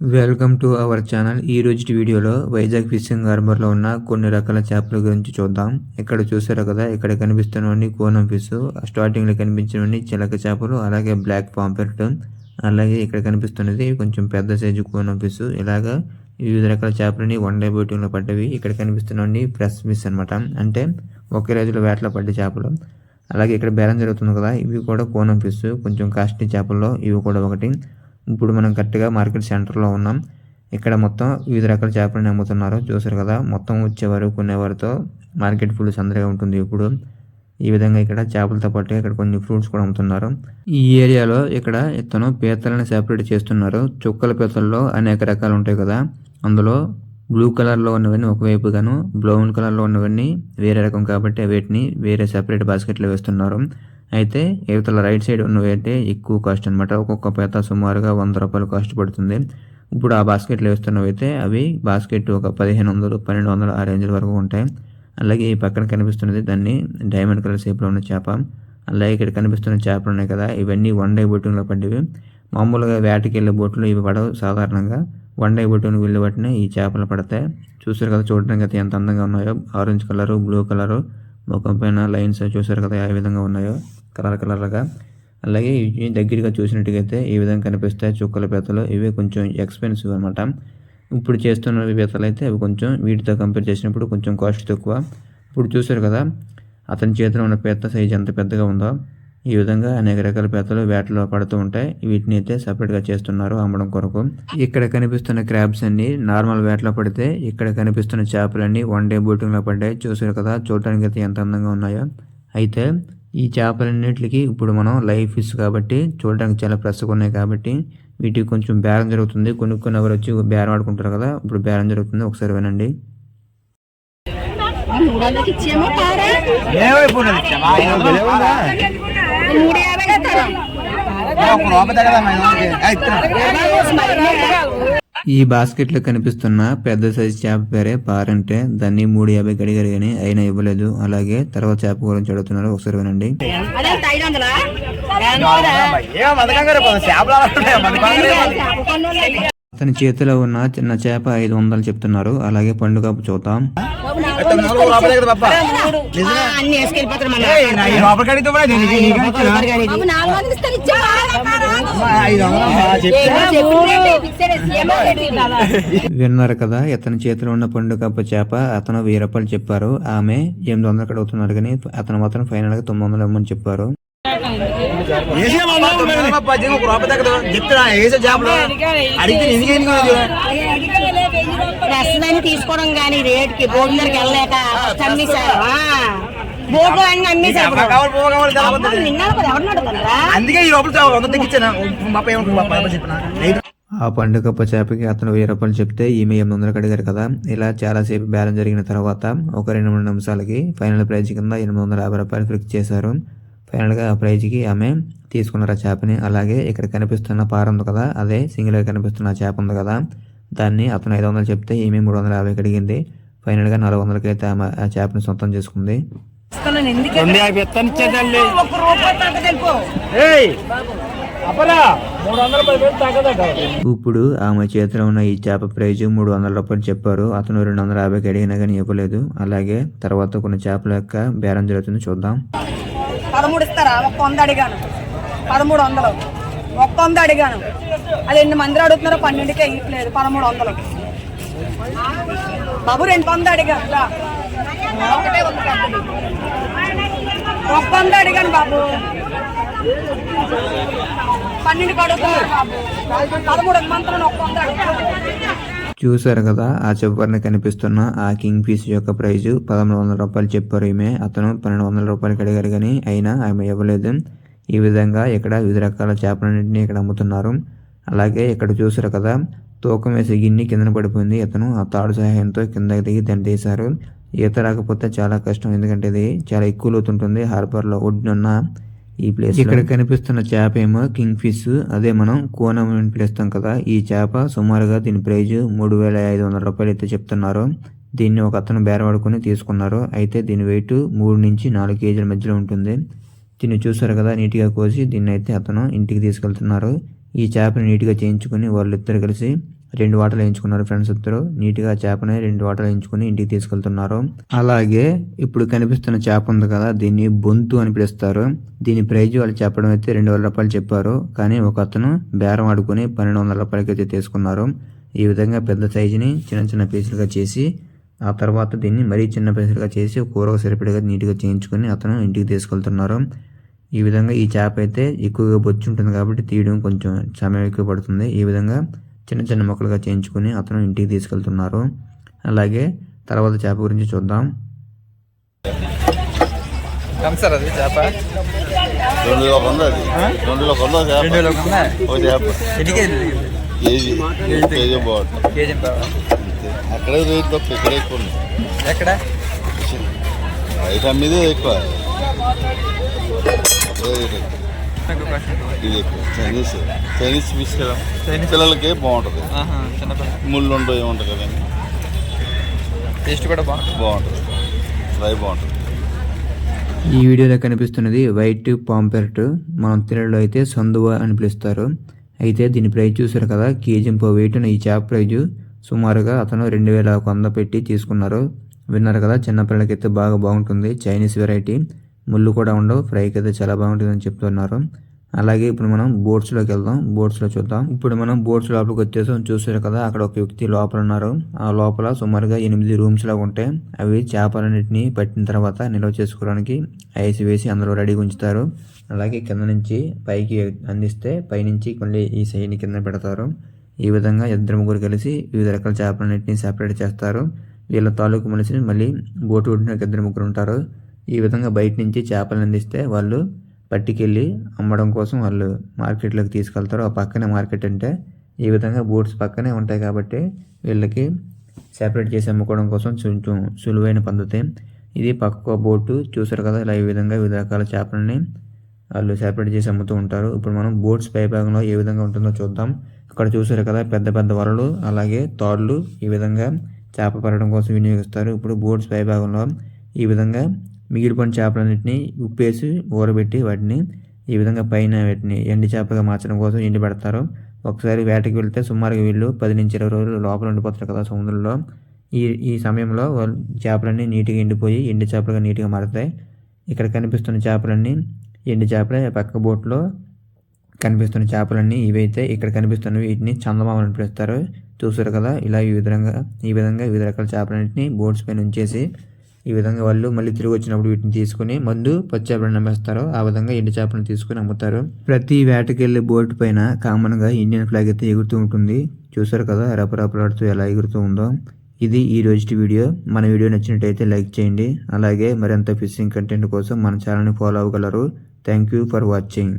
Welcome to our channel. ఈ రోజు వీడియోలో వైజాగ్ ఫిషింగ్ హార్బర్లో ఉన్న కొన్ని రకాల చేపల గురించి చూద్దాం. ఇక్కడ చూసారు కదా ఇక్కడ కనిపిస్తున్నవన్నీ కోనం ఫిష్ స్టార్టింగ్లో కనిపించినవన్నీ చిలక చేపలు అలాగే బ్లాక్ పాంపెట్ అలాగే ఇక్కడ కనిపిస్తున్నది కొంచెం పెద్ద సైజు కోనం ఫిష్. ఇలాగా వివిధ రకాల చేపలని వన్ డే బోటింగ్లో పడ్డవి. ఇక్కడ కనిపిస్తున్నవన్నీ ఫ్రెష్ ఫిష్ అనమాట అంటే ఒకే రోజులో వేటలో పడ్డ చేపలు. అలాగే ఇక్కడ బేరం జరుగుతుంది కదా ఇవి కూడా కోనం ఫిష్. కొంచెం కాస్ట్లీ చేపల్లో ఇవి కూడా ఒకటి. ఇప్పుడు మనం కరెక్ట్గా మార్కెట్ సెంటర్లో ఉన్నాం. ఇక్కడ మొత్తం వివిధ రకాల చేపలను అమ్ముతున్నారు. చూసారు కదా మొత్తం వచ్చేవారు కొనేవారితో మార్కెట్ ఫుల్ సందడిగా ఉంటుంది ఇప్పుడు. ఈ విధంగా ఇక్కడ చేపలతో పాటు ఇక్కడ కొన్ని ఫ్రూట్స్ కూడా అమ్ముతున్నారు. ఈ ఏరియాలో ఇక్కడ ఇతను పీతలను సెపరేట్ చేస్తున్నారు. చుక్కల పీతల్లో అనేక రకాలు ఉంటాయి కదా అందులో బ్లూ కలర్లో ఉన్నవన్నీ ఒకవైపుగాను బ్రౌన్ కలర్లో ఉన్నవన్నీ వేరే రకం కాబట్టి వీటిని వేరే సెపరేట్ బాస్కెట్లో వేస్తున్నారు. అయితే ఇవతల రైట్ సైడ్ ఉన్నవి అయితే ఎక్కువ కాస్ట్ అనమాట ఒక్కొక్క పేత సుమారుగా వంద రూపాయలు కాస్ట్ పడుతుంది. ఇప్పుడు ఆ బాస్కెట్లు వేస్తున్నవి అయితే అవి బాస్కెట్ ఒక పదిహేను వందలు పన్నెండు వందలు ఆ రేంజ్ల వరకు ఉంటాయి. అలాగే ఈ పక్కన కనిపిస్తున్నది దాన్ని డైమండ్ కలర్ షేప్లో ఉన్న చేప. అలాగే ఇక్కడ కనిపిస్తున్న చేపలు ఉన్నాయి కదా ఇవన్నీ వన్ డే బోటింగ్లో పడ్డవి. మామూలుగా వేటకి వెళ్ళే బోట్లు ఇవి పడవు సాధారణంగా. వన్ డే బోటింగ్కి వెళ్ళే వాటిని ఈ చేపలు పడతాయి. చూసారు కదా చూడడానికి అయితే ఎంత అందంగా ఉన్నాయో. ఆరెంజ్ కలరు బ్లూ కలరు ముఖం పైన లైన్స్ చూసారు కదా ఏ విధంగా ఉన్నాయో కలర్ కలర్గా అలాగే ఇవి దగ్గరగా చూసినట్టుగైతే ఈ విధంగా కనిపిస్తాయి చుక్కల పీతలు. ఇవి కొంచెం ఎక్స్పెన్సివ్ అనమాట ఇప్పుడు చేస్తున్న పీతలు అయితే అవి కొంచెం వీటితో కంపేర్ చేసినప్పుడు కొంచెం కాస్ట్ తక్కువ ఇప్పుడు చూసారు కదా అతని చేతిలో ఉన్న పీత సైజ్ ఎంత పెద్దగా ఉందో. ఈ విధంగా అనేక రకాల పీతలు వేటలో పడుతూ ఉంటాయి. వీటిని అయితే సపరేట్గా చేస్తున్నారు అమ్మడం కొరకు. ఇక్కడ కనిపిస్తున్న క్రాబ్స్ అన్ని నార్మల్ వేటలో పడితే ఇక్కడ కనిపిస్తున్న చేపలన్నీ వన్ డే బోటింగ్లో పడ్డాయి. చూసారు కదా చూడటానికి అయితే ఎంత అందంగా ఉన్నాయో. అయితే ఈ చేపలన్నిటికి ఇప్పుడు మనం లైవ్ ఫిష్ కాబట్టి చూడడానికి చాలా ఫ్రెష్గా ఉన్నాయి కాబట్టి వీటికి కొంచెం బేరం జరుగుతుంది. కొనుక్కున్న ఎవరు వచ్చి బేరం ఆడుకుంటారు కదా ఇప్పుడు బేరం జరుగుతుంది. ఒకసారి వినండి. ఈ బాస్కెట్లో కనిపిస్తున్న పెద్ద సైజ్ చేప పేరే పారంటే దాన్ని మూడు యాభై అడిగారు కానీ అయినా ఇవ్వలేదు. అలాగే తర్వాత చేప గురించి అడుగుతున్నారు ఒకసారి వినండి. అతని చేతిలో ఉన్న చిన్న చేప ఐదు వందలు చెప్తున్నారు. అలాగే పండుగ చూద్దాం. అన్ని వేసుకెళ్ళిపోతారు మన విన్నారు కదా ఇతని చేతిలో ఉన్న పండు కప్ప చేప అతను వెయ్యి రూపాయలు చెప్పారు. ఆమె ఎనిమిది వందలు అక్కడ అవుతున్నారు కానీ అతను మాత్రం ఫైనల్గా తొమ్మిది వందలు ఇవ్వమని చెప్పారు. ప్రస్తుతాన్ని తీసుకోవడం కానీ రేట్కి బోర్డు దగ్గరికి వెళ్ళలేక అమ్మేశారు బోర్డు అన్ని అమ్మేశారు అందుకే ఈ లోపల ఆ పండు కప్ప చేపకి అతను వెయ్యి రూపాయలు చెప్తే ఈమె ఎనిమిది వందలకు అడిగారు కదా. ఇలా చాలాసేపు బేరం జరిగిన తర్వాత ఒక రెండు మూడు నిమిషాలకి ఫైనల్ ప్రైజ్ కింద ఎనిమిది వందల యాభై రూపాయలు ఫిక్స్ చేశారు. ఫైనల్గా ఆ ప్రైజ్కి ఆమె తీసుకున్నారు ఆ చేపని అలాగే ఇక్కడ కనిపిస్తున్న పార ఉంది కదా. అదే సింగిల్గా కనిపిస్తున్న ఆ చేప ఉంది కదా. దాన్ని అతను ఐదు వందలు చెప్తే ఈమె మూడు వందల యాభైకి అడిగింది. ఫైనల్గా నాలుగు వందలకి అయితే ఆమె ఆ చేపని సొంతం చేసుకుంది. ఇప్పుడు ఆమె చేతిలో ఉన్న ఈ చేప ప్రైజ్ మూడు వందల రూపాయలు చెప్పారు. అతను రెండు వందల యాభైకి అడిగినా కానీ ఇవ్వలేదు. అలాగే తర్వాత కొన్ని చేపల యొక్క బేరం జరుగుతుంది చూద్దాం. పదమూడు ఇస్తారా? ఒక్క వంద అడిగాను. పదమూడు వందలు. ఒక్క వంద అడిగాను. అది ఎన్ని మంది అడుగుతున్నారో పన్నెండుకే ఇవ్వట్లేదు పదమూడు వందలు. బాబు రెండు వంద అడిగాను ఒకటే ఉంది పెద్దది. ఒక్క వంద అడిగాను బాబు. పన్నెండు అడుగుతున్నారు బాబు. పదమూడు మంత్రం ఒక్క వంద అడిగాను. చూశారు కదా ఆ చివరిన కనిపిస్తున్న ఆ కింగ్ ఫిష్ యొక్క ప్రైజు. పదమూడు వందల రూపాయలు చెప్పారు ఈమె. అతను పన్నెండు వందల రూపాయలకి అడిగారు కానీ అయినా ఆమె ఇవ్వలేదు. ఈ విధంగా ఇక్కడ వివిధ రకాల చేపలన్నింటినీ ఇక్కడ అమ్ముతున్నారు. అలాగే ఇక్కడ చూసారు కదా తూకం వేసే గిన్నె కింద పడిపోయింది. ఇతను ఆ తాడు సహాయంతో కిందకి దిగి దాన్ని తీశారు ఈత రాకపోతే చాలా కష్టం ఎందుకంటే ఇది చాలా ఎక్కువ లోతుంటుంది హార్బర్లో ఒడ్డునున్న ఈ ప్లేస్ ఇక్కడ కనిపిస్తున్న చేప ఏమో కింగ్ ఫిష్. అదే మనం కోనం అని పిలుస్తాం కదా ఈ చేప సుమారుగా దీని ప్రైజ్ మూడు వేల ఐదు వందల రూపాయలు అయితే చెప్తున్నారు. దీన్ని ఒక అతను బేరవాడుకొని తీసుకున్నారు. అయితే దీని వెయిట్ మూడు నుంచి నాలుగు కేజీల మధ్యలో ఉంటుంది. దీన్ని చూసారు కదా నీట్గా కోసి దీన్ని అయితే అతను ఇంటికి తీసుకెళ్తున్నారు. ఈ చేపని నీట్గా చేయించుకుని వాళ్ళిద్దరు కలిసి రెండు వాటలు వేయించుకున్నారు ఫ్రెండ్స్ ఇద్దరు. నీట్గా చేపని రెండు వాటలు వేయించుకుని ఇంటికి తీసుకెళ్తున్నారు. అలాగే ఇప్పుడు కనిపిస్తున్న చేప ఉంది కదా దీన్ని బొంతు అని పిలుస్తారు. దీని ప్రైజ్ వాళ్ళు చెప్పడం అయితే రెండు వేల రూపాయలు చెప్పారు. కానీ ఒక అతను బేరం ఆడుకుని పన్నెండు వందల రూపాయలకి అయితే తీసుకున్నారు. ఈ విధంగా పెద్ద సైజుని చిన్న చిన్న పీసులుగా చేసి ఆ తర్వాత దీన్ని మరీ చిన్న పీసులుగా చేసి కూరకు సరిపడగా నీట్గా చేయించుకొని అతను ఇంటికి తీసుకెళ్తున్నారు. ఈ విధంగా ఈ చేప అయితే ఎక్కువగా బొచ్చు ఉంటుంది కాబట్టి తీయడం కొంచెం సమయం ఎక్కువ పడుతుంది. ఈ విధంగా చిన్న చిన్న ముక్కలుగా చేయించుకొని అతను ఇంటికి తీసుకెళ్తున్నారు. అలాగే తర్వాత చేప గురించి చూద్దాం. సార్ అది చేప. అది చేప. చేప. ఎన్ని కేజీ. కేజీ. బాగుంటుంది కేజీ అక్కడే రేట్ తప్ప ఇక్కడ ఎక్కువ ఎక్కడ? బయట అమ్మేదే ఎక్కువ. ఇది చైనీస్ చైనీస్ ఫిష్ కదా. చైనీస్. పిల్లలకి బాగుంటుంది. ముళ్ళు ఉండవు ఏముంటుంది కదా. టేస్ట్ కూడా బాగుంటుంది. బాగుంటుంది. ఫ్రై బాగుంటుంది. ఈ వీడియోలో కనిపిస్తున్నది వైట్ పాంపెరట్. మనం తెలుగులో అయితే సందువ అని పిలుస్తారు. అయితే దీని ప్రైస్ చూసారు కదా కేజీ పో వెయిట్ ఈ చేప ప్రైజు సుమారుగా అతను రెండు వేల ఒక వంద పెట్టి తీసుకున్నారు. విన్నారు కదా చిన్నపిల్లలకి అయితే బాగా బాగుంటుంది. చైనీస్ వెరైటీ ముళ్ళు కూడా ఉండవు. ఫ్రైకి అయితే చాలా బాగుంటుందని చెప్తున్నారు. అలాగే ఇప్పుడు మనం బోట్స్లోకి వెళ్దాం. బోట్స్లో చూద్దాం. ఇప్పుడు మనం బోట్స్ లోపలికి వచ్చేసాం. చూసారు కదా అక్కడ ఒక వ్యక్తి లోపల ఉన్నారు. ఆ లోపల సుమారుగా ఎనిమిది రూమ్స్ లాగా ఉంటాయి. అవి చేపలన్నింటినీ పట్టిన తర్వాత నిల్వ చేసుకోవడానికి ఐస్ వేసి అందులో రెడీగా ఉంచుతారు. అలాగే కింద నుంచి పైకి అందిస్తే పైనుంచి మళ్ళీ ఈ సైడ్ కింద పెడతారు. ఈ విధంగా ఇద్దరు ముగ్గురు కలిసి వివిధ రకాల చేపలన్నింటినీ సెపరేట్ చేస్తారు. వీళ్ళ తాలూకు మనిషిని మళ్ళీ బోటు ఒడ్డున ఇద్దరు ముగ్గురు ఉంటారు. ఈ విధంగా బయట నుంచి చేపలను అందిస్తే వాళ్ళు పట్టుకెళ్ళి అమ్మడం కోసం వాళ్ళు మార్కెట్లోకి తీసుకెళ్తారు. ఆ పక్కనే మార్కెట్ అంటే ఈ విధంగా బోట్స్ పక్కనే ఉంటాయి కాబట్టి వీళ్ళకి సెపరేట్ చేసి అమ్ముకోవడం కోసం కొంచెం సులువైన పద్ధతి. ఇది పక్క బోటు. చూసారు కదా ఇలా ఈ విధంగా వివిధ రకాల చేపలని వాళ్ళు సెపరేట్ చేసి అమ్ముతూ ఉంటారు. ఇప్పుడు మనం బోట్స్ పై భాగంలో ఏ విధంగా ఉంటుందో చూద్దాం. అక్కడ చూసారు కదా పెద్ద పెద్ద వరలు అలాగే తాళ్ళు ఈ విధంగా చేప పడడం కోసం వినియోగిస్తారు. ఇప్పుడు బోట్స్ పై భాగంలో ఈ విధంగా మిగిలిపోయిన చేపలన్నింటినీ ఉప్పేసి ఊరబెట్టి వాటిని ఈ విధంగా పైన వాటిని ఎండి చేపగా మార్చడం కోసం ఎండి పెడతారు. ఒకసారి వేటకి వెళ్తే సుమారుగా వీళ్ళు పది నుంచి ఇరవై రోజులు లోపల ఉండిపోతారు కదా సముద్రంలో. ఈ ఈ సమయంలో వాళ్ళు చేపలన్నీ నీట్గా ఎండిపోయి ఎండి చేపలుగా నీట్గా మారుతాయి. ఇక్కడ కనిపిస్తున్న చేపలన్నీ ఎండి చేపలే. పక్క బోట్లో కనిపిస్తున్న చేపలన్నీ ఇవైతే ఇక్కడ కనిపిస్తున్నవి. వీటిని చందమామలు అని పిలుస్తారు. చూసారు కదా? ఇలా ఈ విధంగా ఈ విధంగా వివిధ రకాల చేపలన్నింటినీ బోట్స్ పైన ఉంచేసి ఈ విధంగా వాళ్ళు మళ్ళీ తిరిగి వచ్చినప్పుడు వీటిని తీసుకుని మందు పచ్చి చేపలను అమ్మేస్తారు ఆ విధంగా ఎండు చేపలను తీసుకుని అమ్ముతారు. ప్రతి వేటకెళ్ళే బోట్ పైన కామన్గా ఇండియన్ ఫ్లాగ్ అయితే ఎగురుతూ ఉంటుంది. చూసారు కదా రపరపలాడుతూ ఎలా ఎగురుతూ ఉందో. ఇది ఈ రోజుటి వీడియో. మన వీడియో నచ్చినట్టయితే లైక్ చేయండి. అలాగే మరింత ఫిషింగ్ కంటెంట్ కోసం మన ఛానల్ని follow అవ్వగలరు. Thank you for watching.